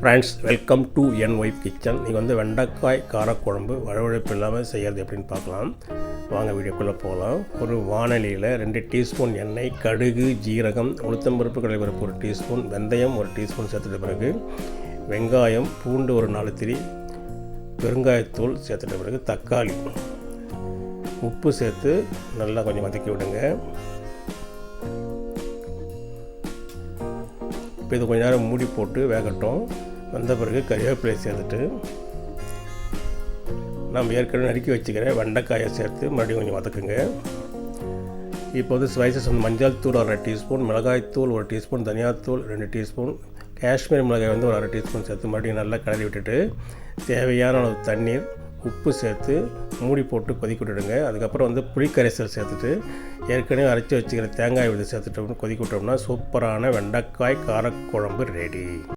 Friends welcome to என் wife kitchen நீங்கள் வந்து வெண்டைக்காய் காரக்குழம்பு வழவழப்பு இல்லாமல் செய்கிறது எப்படின்னு பார்க்கலாம். வாங்க வீடியோக்குள்ளே போகலாம். ஒரு வானலியில் ரெண்டு டீஸ்பூன் எண்ணெய் கடுகு ஜீரகம் உளுத்தம்பருப்பு கடலைப்பருப்பு ஒரு டீஸ்பூன் வெந்தயம் ஒரு டீஸ்பூன் சேர்த்துட்ட பிறகு வெங்காயம் பூண்டு ஒரு நாலு திரி பெருங்காயத்தூள் சேர்த்துட்ட பிறகு தக்காளி. உப்பு சேர்த்து நல்லா கொஞ்சம் வதக்கி விடுங்க. இப்போ இது கொஞ்ச நேரம் மூடி போட்டு வேகட்டும். வந்த பிறகு கறிவேப்பிலை சேர்த்துட்டு நம்ம ஏற்கனவே நறுக்கி வச்சுக்கிறேன். வெண்டைக்காயை சேர்த்து மறுபடியும் கொஞ்சம் வதக்குங்க. இப்போ வந்து ஸ்பைசஸ் வந்து மஞ்சள் தூள் ஒரு அரை டீஸ்பூன் மிளகாய்த்தூள் ஒரு டீஸ்பூன் தனியாத்தூள் ரெண்டு டீஸ்பூன் காஷ்மீர் மிளகாய் வந்து ஒரு அரை டீஸ்பூன் சேர்த்து மறுபடியும் நல்லா கிளறி விட்டுட்டு தேவையான அளவு தண்ணீர் உப்பு சேர்த்து மூடி போட்டு கொதிக்க விட்டுடுங்க அதுக்கப்புறம் வந்து புளிக்கரைசல் சேர்த்துட்டு ஏற்கனவே அரைச்சி வச்சுக்கிற தேங்காய் விதை சேர்த்துட்டோம்னு கொதிக்க விட்டோம்னா சூப்பரான வெண்டைக்காய் காரக்குழம்பு ரெடி